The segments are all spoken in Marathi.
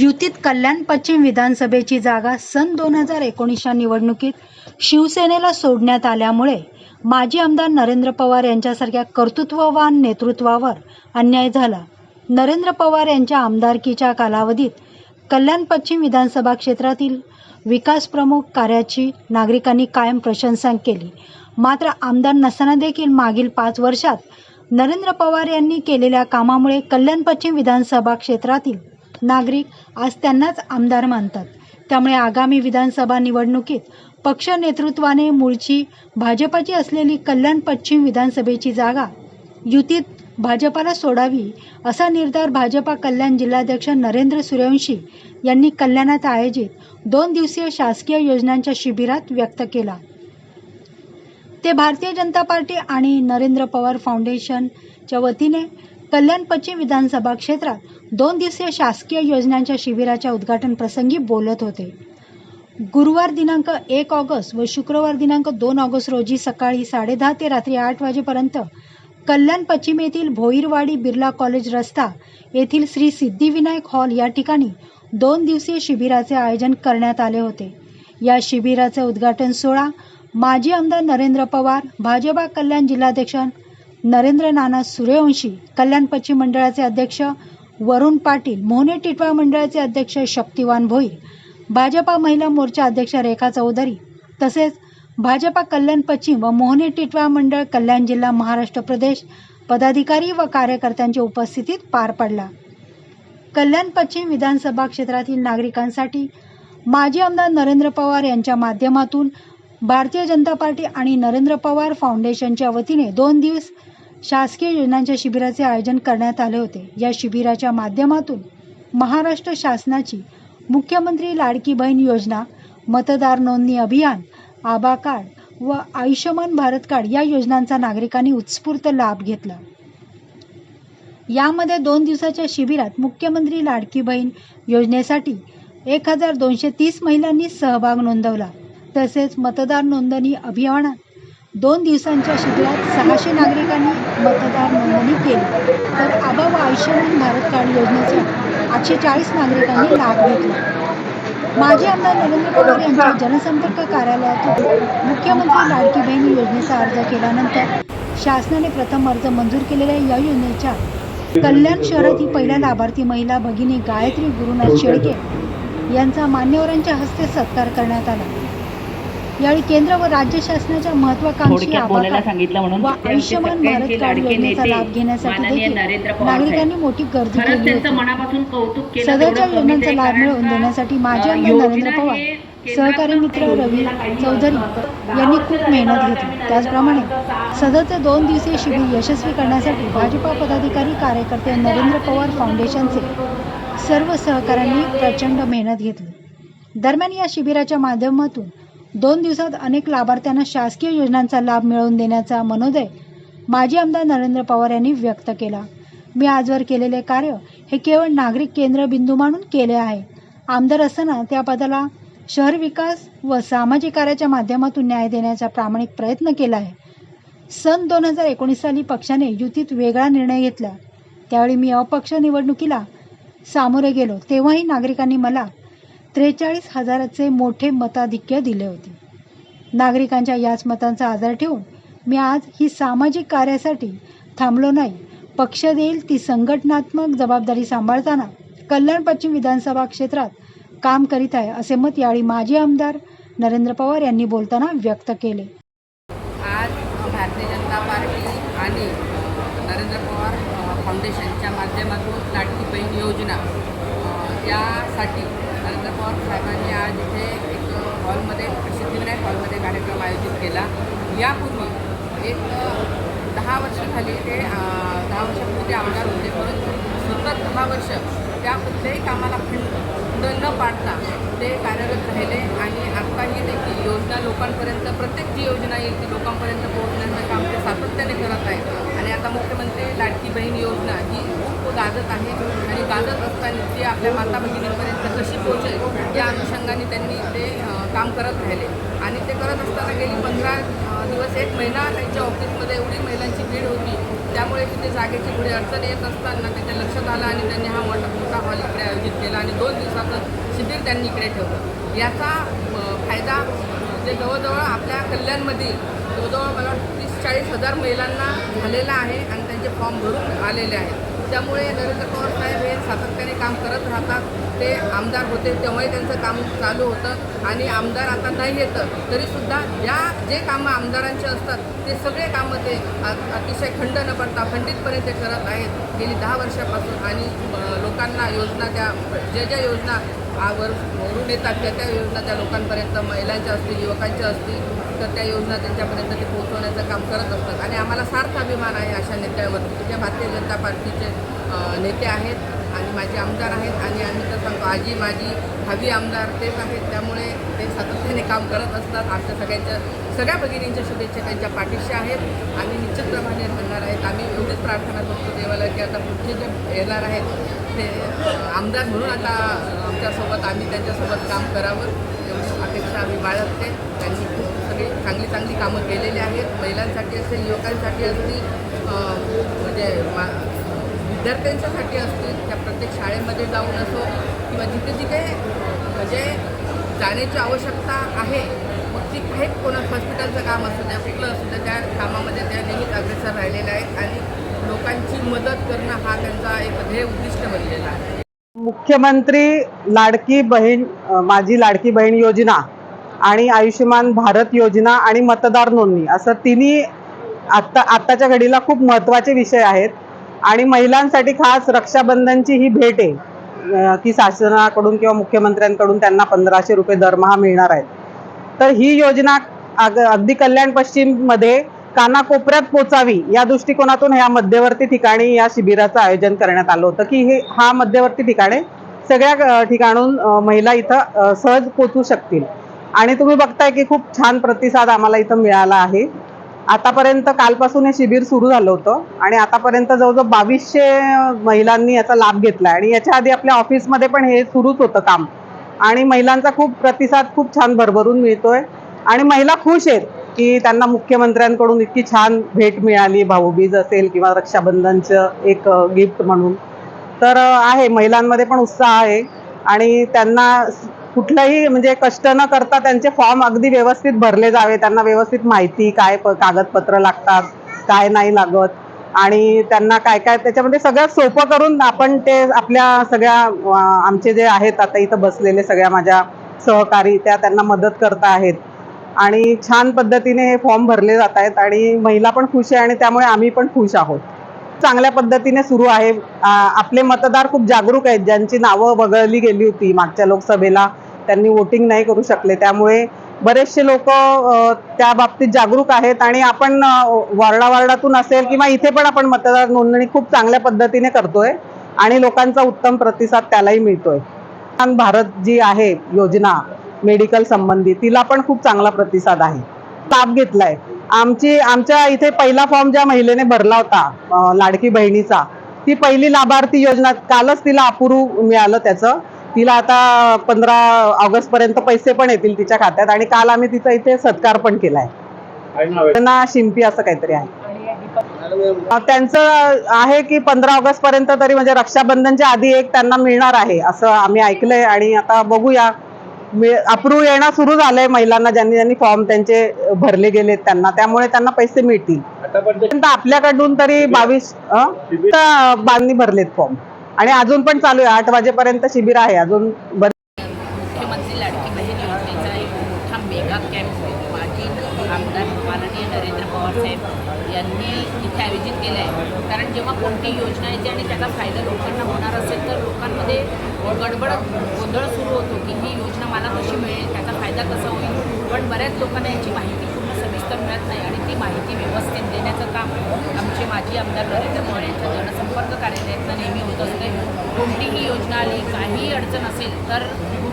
युतीत कल्याण पश्चिम विधानसभेची जागा सन दोन हजार एकोणीसच्या निवडणुकीत शिवसेनेला सोडण्यात आल्यामुळे माजी आमदार नरेंद्र पवार यांच्यासारख्या कर्तृत्ववान नेतृत्वावर अन्याय झाला. नरेंद्र पवार यांच्या आमदारकीच्या कालावधीत कल्याण पश्चिम विधानसभा क्षेत्रातील विकास प्रमुख कार्याची नागरिकांनी कायम प्रशंसा केली. मात्र आमदार नसताना देखील मागील पाच वर्षात नरेंद्र पवार यांनी केलेल्या कामामुळे कल्याण पश्चिम विधानसभा क्षेत्रातील नागरिक आज त्यांनाच आमदार मानतात. त्यामुळे आगामी विधानसभा निवडणुकीत पक्ष नेतृत्वाने मूळची भाजपाची असलेली कल्याण पश्चिम विधानसभेची जागा युतीत भाजपाला सोडावी असा निर्धार भाजपा कल्याण जिल्हाध्यक्ष नरेंद्र सूर्यवंशी यांनी कल्याणात आयोजित दोन दिवसीय शासकीय योजनांच्या शिबिरात व्यक्त केला. ते भारतीय जनता पार्टी आणि नरेंद्र पवार फाउंडेशनच्या वतीने कल्याण पश्चिम विधानसभा क्षेत्रात दोन दिवसीय शासकीय योजनांच्या शिबिराच्या उद्घाटन प्रसंगी बोलत होते. गुरुवार दिनांक एक ऑगस्ट व शुक्रवार दिनांक दोन ऑगस्ट रोजी सकाळी साडेदहा ते रात्री आठ वाजेपर्यंत कल्याण पश्चिम येथील भोईरवाडी बिर्ला कॉलेज रस्ता येथील श्री सिद्धिविनायक हॉल या ठिकाणी दोन दिवसीय शिबिराचे आयोजन करण्यात आले होते. या शिबिराचे उद्घाटन सोहळा माजी आमदार नरेंद्र पवार भाजपा कल्याण जिल्हाध्यक्ष नरेंद्र नाना सूर्यवंशी कल्याण पश्चिम मंडळाचे अध्यक्ष वरुण पाटील मोहने टिटवा मंडळाचे अध्यक्ष शक्तिवान भोईर भाजपा महिला मोर्चा अध्यक्ष रेखा चौधरी तसेच भाजपा कल्याण पश्चिम व मोहने टिटवा मंडळ कल्याण जिल्हा महाराष्ट्र प्रदेश पदाधिकारी व कार्यकर्त्यांच्या उपस्थितीत पार पडला. कल्याण पश्चिम विधानसभा क्षेत्रातील नागरिकांसाठी माजी आमदार नरेंद्र पवार यांच्या माध्यमातून भारतीय जनता पार्टी आणि नरेंद्र पवार फाउंडेशनच्या वतीने दोन दिवस शासकीय योजनांच्या शिबिराचे आयोजन करण्यात आले होते. या शिबिराच्या माध्यमातून महाराष्ट्र शासनाची मुख्यमंत्री लाडकी बहीण योजना मतदार नोंदणी अभियान आबा कार्ड व आयुष्यमान भारत कार्ड या योजनांचा नागरिकांनी उत्स्फूर्त लाभ घेतला. यामध्ये दोन दिवसाच्या शिबिरात मुख्यमंत्री लाडकी बहीण योजनेसाठी एक हजार दोनशे तीस महिलांनी सहभाग नोंदवला. तसेच मतदार नोंदणी अभियानात दोन दिवसांच्या शिबिरात सहाशे नागरिकांनी मतदार नोंदणी केली. तर आबा व आयुष्यमान भारत कार्ड योजनेच्या आठशे चाळीस नागरिकांनी लाभ घेतला. माजी आमदार नरेंद्र पवार यांच्या जनसंपर्क कार्यालयातून मुख्यमंत्री लाडकी बहीण योजनेचा अर्ज केल्यानंतर शासनाने प्रथम अर्ज मंजूर केलेल्या या योजनेच्या कल्याण शहरातील पहिल्या लाभार्थी महिला भगिनी गायत्री गुरुनाथ शेळके यांचा मान्यवरांच्या हस्ते सत्कार करण्यात आला. यावेळी केंद्र व राज्य शासनाच्या महत्वाकांक्षी आयुष्यमान भारत कार्ड योजनेचा लाभ घेण्यासाठी देखील नागरिकांनी. मोठी गर्दी केली होती कमीच योजनांचा लाभ मिळवून देण्यासाठी आमदार योजना नरेंद्र पवार सहकारी मित्र रवी चौधरी. यांनी खूप मेहनत घेतली त्याचप्रमाणे सदरचे दोन दिवसीय शिबिर यशस्वी करण्यासाठी भाजपा पदाधिकारी कार्यकर्ते नरेंद्र पवार फाउंडेशनचे सर्व सहकाऱ्यांनी प्रचंड मेहनत घेतली दरम्यान या शिबिराच्या माध्यमातून दोन दिवसात अनेक लाभार्थ्यांना शासकीय योजनांचा लाभ मिळवून देण्याचा मनोदय माजी आमदार नरेंद्र पवार यांनी व्यक्त केला. मी आजवर केलेले कार्य हे केवळ नागरिक केंद्रबिंदू मानून केले आहे. आमदार असताना त्या पदाला शहर विकास व सामाजिक कार्याच्या माध्यमातून न्याय देण्याचा प्रामाणिक प्रयत्न केला आहे. सन दोन हजार एकोणीस साली पक्षाने युतीत वेगळा निर्णय घेतला. त्यावेळी मी अपक्ष निवडणुकीला सामोरे गेलो तेव्हाही नागरिकांनी मला त्रेचाळीस हजाराचे मोठे मताधिक्य दिले होते. नागरिकांच्या याच मतांचा आधार ठेवून मी आज ही सामाजिक कार्यासाठी थांबलो नाही. पक्ष देईल ती संघटनात्मक जबाबदारी सांभाळताना कल्याण पश्चिम विधानसभा क्षेत्रात काम करीत आहे असे मत यावेळी माजी आमदार नरेंद्र पवार यांनी बोलताना व्यक्त केले. आज भारतीय जनता पार्टी आणि नरेंद्र पवार फाउंडेशनच्या माध्यमातून लाडकी बहीण योजना यासाठी नरेंद्र पवार साहेबांनी आज इथे एक हॉलमध्ये सिद्धिविनायक हॉलमध्ये कार्यक्रम आयोजित केला. यापूर्वी एक दहा वर्ष झाली ते दहा वर्षापूर्वी ते आमदार होते परंतु सतत दहा वर्ष त्या कुठल्याही कामाला खंड न पाडता ते कार्यरत राहिले आणि आत्ताही देखील योजना लोकांपर्यंत प्रत्येक जी योजना येईल ती लोकांपर्यंत पोहोचण्याचं काम ते सातत्याने करत आहे. आणि आता मुख्यमंत्री लाडकी बहीण योजना ही खूप गाजत आहे आणि गाजत असताना ती आपल्या माता भगिनींपर्यंत कशी पोहोचेल या अनुषंगाने त्यांनी ते काम करत राहिले. आणि ते करत असताना गेली पंधरा दिवस एक महिना त्यांच्या ऑफिसमध्ये एवढी महिलांची भीड होती त्यामुळे तिथे जागेची पुढे अडचण येत असताना त्याच्या लक्षात आलं आणि त्यांनी हा मोठा मोठा हॉल इकडे आयोजित केला आणि दोन दिवसाचं शिबिर त्यांनी इकडे ठेवलं. याचा फायदा म्हणजे जवळजवळ आपल्या कल्याणमध्ये जवळजवळ मला तीस चाळीस हजार महिलांना झालेला आहे आणि त्यांचे फॉर्म भरून आलेले आहेत. त्यामुळे नरेंद्र पवार साहेब हे सातत्याने काम करत राहतात. ते आमदार होते तेव्हाही त्यांचं काम चालू होतं आणि आमदार आता नाही येतं तरीसुद्धा ज्या जे कामं आमदारांचे असतात ते सगळे कामं ते अतिशय खंड न पडता खंडितपणे ते करत आहेत. गेली दहा वर्षापासून आणि लोकांना योजना त्या ज्या ज्या योजना आवर वरून येतात त्या त्या योजना त्या लोकांपर्यंत. महिलांच्या असतील युवकांच्या असतील तर त्या योजना त्यांच्यापर्यंत ते पोहोचवण्याचं काम करत असतात. आणि आम्हाला सार्थ अभिमान आहे अशा नेत्यावरती जे भारतीय जनता पार्टीचे नेते आहेत आणि माझे आमदार आहेत. आणि आम्ही तर सांगतो आजी माझी भावी आमदार तेच आहेत. त्यामुळे ते सातत्याने काम करत असतात. आमच्या सगळ्यांच्या सगळ्या भगिनींच्या शुभेच्छा त्यांच्या पाठीशी आहेत. आणि निश्चितप्रमाणे राहणार आहेत. आम्ही एवढीच प्रार्थना करतो देवाला की आता पुढचे जे येणार आहेत ते आमदार म्हणून आता आमच्यासोबत आम्ही त्यांच्यासोबत काम करावं. एवढी अपेक्षा आम्ही बाळगते. त्यांनी खूप सगळी चांगली चांगली कामं केलेली आहेत. महिलांसाठी असेल युवकांसाठी असतील म्हणजे मा विद्यार्थ्यांच्यासाठी असतील त्या प्रत्येक शाळेमध्ये जाऊन असो किंवा जिथे जिथे म्हणजे जाण्याची आवश्यकता आहे ती हे कोण हॉस्पिटलचं काम असू द्या कुठलं असू द्या त्या कामामध्ये त्या नेहमीच अग्रेसर राहिलेल्या आहेत आणि लोकांची मदत करणं हा त्यांचा एक ध्येय उद्दिष्ट बनलेला आहे. मुख्यमंत्री लाडकी बहीण माझी लाडकी बहीण योजना आणि आयुष्यमान भारत योजना आणि मतदार नोंदणी असं तिन्ही आत्ता आत्ताच्या घडीला खूप महत्त्वाचे विषय आहेत. आणि महिलांसाठी खास रक्षाबंधनची ही भेट आहे की शासनाकडून किंवा मुख्यमंत्र्यांकडून त्यांना पंधराशे रुपये दरमहा मिळणार आहेत. तर ही योजना अगदी कल्याण पश्चिममध्ये कानाकोपऱ्यात पोचावी या दृष्टिकोनातून ह्या मध्यवर्ती ठिकाणी या शिबिराचं आयोजन करण्यात आलं होतं की हे हा मध्यवर्ती ठिकाणे सगळ्या ठिकाणून महिला इथं सहज पोचू शकतील. आणि तुम्ही बघताय की खूप छान प्रतिसाद आम्हाला इथं मिळाला आहे. आतापर्यंत कालपासून हे शिबिर सुरू झालं होतं आणि आतापर्यंत जवळजवळ बावीसशे महिलांनी याचा लाभ घेतला आणि याच्या आधी आपल्या ऑफिसमध्ये पण हे सुरूच होतं काम. आणि महिलांचा खूप प्रतिसाद खूप छान भरभरून मिळतोय. आणि महिला खुश आहेत की त्यांना मुख्यमंत्र्यांकडून इतकी छान भेट मिळाली भाऊबीज असेल किंवा रक्षाबंधनचं एक गिफ्ट म्हणून. तर आहे महिलांमध्ये पण उत्साह आहे. आणि त्यांना कुठलंही म्हणजे कष्ट न करता त्यांचे फॉर्म अगदी व्यवस्थित भरले जावे त्यांना व्यवस्थित माहिती काय कागदपत्र लागतात काय नाही लागत. आणि त्यांना काय काय त्याच्यामध्ये सगळ्यात सोपं करून आपण ते आपल्या सगळ्या आमचे जे आहेत आता इथं बसलेले सगळ्या माझ्या सहकारी त्या त्यांना मदत करता आहेत. आणि छान पद्धतीने हे फॉर्म भरले जात आहेत आणि महिला पण खुश आहे आणि त्यामुळे आम्ही पण खुश आहोत. चांगल्या पद्धतीने सुरू आहे. आपले मतदार खूप जागरूक आहेत. ज्यांची नावं वगळली गेली होती मागच्या लोकसभेला त्यांनी वोटिंग नाही करू शकले. त्यामुळे बरेचसे लोक त्या बाबतीत जागरूक आहेत आणि आपण अ, वार्डावार्डातून असेल किंवा इथे पण आपण मतदार नोंदणी खूप चांगल्या पद्धतीने करतोय आणि लोकांचा उत्तम प्रतिसाद त्यालाही मिळतोय. आयुष्मान भारत जी आहे योजना मेडिकल संबंधी तिला पण खूप चांगला प्रतिसाद आहे. ताप घेतलाय. आमची आमच्या इथे पहिला फॉर्म ज्या महिलेने भरला होता लाडकी बहिणीचा ती पहिली लाभार्थी योजना कालच तिला अप्रूव्ह मिळालं त्याचं. तिला आता पंधरा ऑगस्ट पर्यंत पैसे पण येतील तिच्या खात्यात आणि काल आम्ही तिचा इथे सत्कार पण केलाय. त्यांना शिंपी असं काहीतरी आहे. त्यांचं आहे की पंधरा ऑगस्ट पर्यंत तरी म्हणजे रक्षाबंधनच्या आधी एक त्यांना मिळणार आहे असं आम्ही ऐकलंय आणि आता बघूया. अप्रूव्ह येणं सुरू झालंय महिलांना ज्यांनी ज्यांनी फॉर्म त्यांचे भरले गेलेत त्यांना त्यामुळे त्यांना पैसे मिळतील. आपल्याकडून तरी बावीस बांधणी भरलेत फॉर्म. आणि अजून पण चालू आहे आठ वाजेपर्यंत शिबिर आहे अजून बरेच मुख्यमंत्री लाडकी बहीण योजनेचा एक मोठा मेगा कॅम्प माजी आमदार माननीय नरेंद्र पवार साहेब यांनी इथे आयोजित केलं आहे कारण जेव्हा कोणती योजना येते आणि त्याचा फायदा लोकांना होणार असेल तर लोकांमध्ये गडबड गोंधळ सुरू होतो की ही योजना मला कशी मिळेल त्याचा फायदा कसा होईल? पण बऱ्याच लोकांना याची माहिती पूर्ण मिळत नाही आणि ती माहिती व्यवस्थित देण्याचं काम आमचे माजी आमदार नरेंद्र पवार यांच्या जनसंपर्क कार्यालयातनं नेहमी होत असते. कोणतीही योजना आली काहीही अडचण असेल तर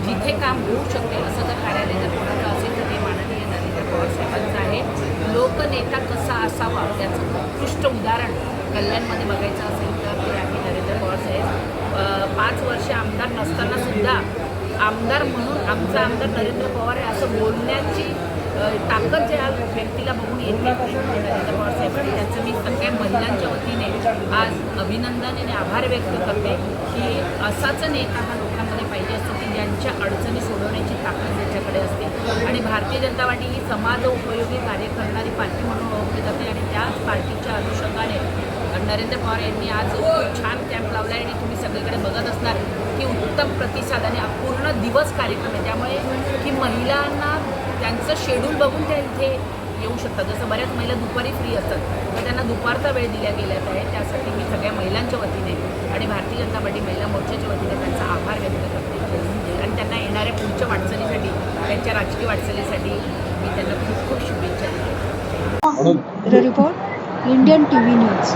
जिथे काम होऊ शकते असं जर कार्यालय जर कोणाचं असेल तर ते माननीय नरेंद्र पवार साहेबांचं आहे. लोकनेता कसा असावा त्याचं उत्कृष्ट उदाहरण कल्याणमध्ये बघायचं असेल तर ते आहे नरेंद्र पवार साहेब. पाच वर्ष आमदार नसताना सुद्धा आमदार म्हणून आमचा आमदार नरेंद्र पवार आहे असं बोलण्याची ताकद ज्या व्यक्तीला बघून येते नरेंद्र पवार साहेब आणि त्याचं मी सगळ्या महिलांच्या वतीने आज अभिनंदन आणि आभार व्यक्त करते की असाच नेता हा लोकांमध्ये पाहिजे असतो की ज्यांच्या अडचणी सोडवण्याची ताकद त्याच्याकडे असते. आणि भारतीय जनता पार्टी ही समाज उपयोगी कार्य करणारी पार्टी म्हणून ओळखली जाते आणि त्याच पार्टीच्या अनुषंगाने नरेंद्र पवार यांनी आज खूप छान कॅम्प लावला आहे आणि तुम्ही सगळीकडे बघत असणार की उत्तम प्रतिसाद आणि अपूर्ण पूर्ण दिवस कार्यक्रम आहे. त्यामुळे की महिलांना त्यांचं शेड्यूल बघून त्या इथे येऊ शकतात. जसं बऱ्याच महिला दुपारी फ्री असतात तर त्यांना दुपारचा वेळ दिला गेला आहे त्यासाठी मी सगळ्या महिलांच्या वतीने आणि भारतीय जनता पार्टी महिला मोर्चाच्या वतीने त्यांचा आभार व्यक्त करते. आणि त्यांना येणाऱ्या पुढच्या वाटचालीसाठी त्यांच्या राजकीय वाटचालीसाठी मी त्यांना खूप खूप शुभेच्छा देते. Report Indian T V news.